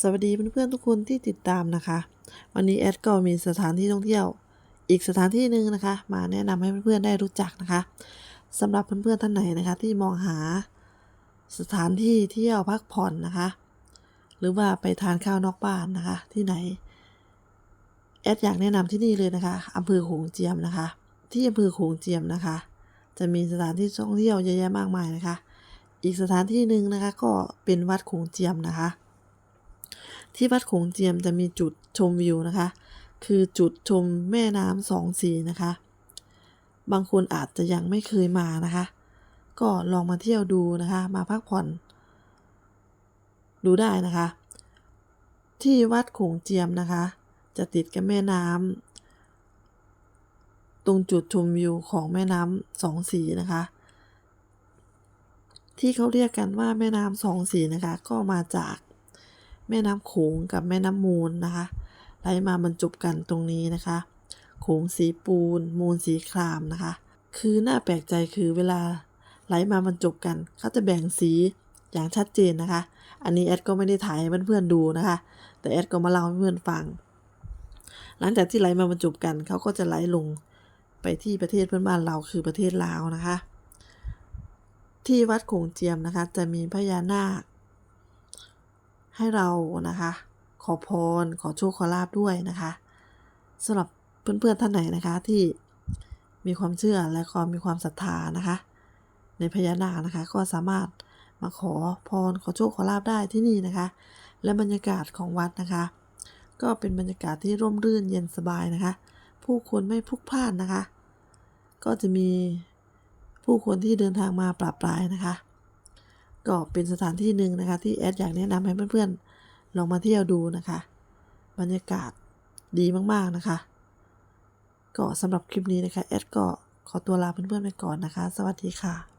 สวัสดีเพื่อนๆทุกคนที่ติดตามนะคะ วันนี้แอดก็มีสถานที่ท่องเที่ยว อีกสถานที่หนึ่งนะคะ มาแนะนำให้เพื่อนๆได้รู้จักนะคะสำหรับเพื่อนๆท่านไหนนะคะ ที่มองหาสถานที่เที่ยวพักผ่อนนะคะ หรือว่าไปทานข้าวนอกบ้านนะคะ ที่ไหนแอดอยากแนะนำที่นี่เลยนะคะอำเภอโขงเจียมนะคะ ที่อำเภอโขงเจียมนะคะ จะมีสถานที่ท่องเที่ยวเยอะแยะมากมายนะคะ อีกสถานที่หนึ่งนะคะ ก็เป็นวัดโขงเจียมนะคะ ที่วัดโขงเจียมจะมีจุดชมวิวนะคะ คือจุดชมแม่น้ำสองสีนะคะ บางคนอาจจะยังไม่เคยมานะคะ ก็ลองมาเที่ยวดูนะคะ มาพักผ่อน ดูได้นะคะ ที่วัดโขงเจียมนะคะ จะติดกับแม่น้ำตรงจุดชมวิวของแม่น้ำสองสีนะคะที่เขาเรียกกันว่าแม่น้ำสองสีนะคะ ก็มาจาก แม่น้ำโขงกับแม่น้ำมูลนะคะ ไหลมาบรรจบกันตรงนี้นะคะ โขงสีปูน มูลสีครามนะคะ คือน่าแปลกใจคือเวลาไหลมาบรรจบกันเขาจะแบ่งสีอย่างชัดเจนนะคะ อันนี้แอดก็ไม่ได้ถ่ายให้เพื่อนๆดูนะคะ แต่แอดก็มาเล่าให้เพื่อนฟัง หลังจากที่ไหลมาบรรจบกันเขาก็จะไหลลงไปที่ประเทศเพื่อนบ้านเราคือประเทศลาวนะคะ ที่วัดโขงเจียมนะคะ จะมีพญานาค ให้เรานะคะ ขอพร ขอโชคขอลาบด้วยนะคะสำหรับเพื่อนๆท่านไหนนะคะที่มีความเชื่อและก็มีความศรัทธานะคะ ในพญานาคนะคะ ก็สามารถมาขอพรขอโชคขอลาบได้ที่นี่นะคะ และบรรยากาศของวัดนะคะ ก็เป็นบรรยากาศที่ร่มรื่นเย็นสบายนะคะ ผู้คนไม่พลุกพล่านนะคะ ก็จะมีผู้คนที่เดินทางมาปราบปรายนะคะ ก็เป็นสถานที่หนึ่งนะคะ ที่แอดอยากแนะนำให้เพื่อนๆลองมาเที่ยวดูนะคะ บรรยากาศดีมากๆนะคะ ก็สำหรับคลิปนี้นะคะแอดก็ขอตัวลาเพื่อนๆไปก่อนนะคะ สวัสดีค่ะ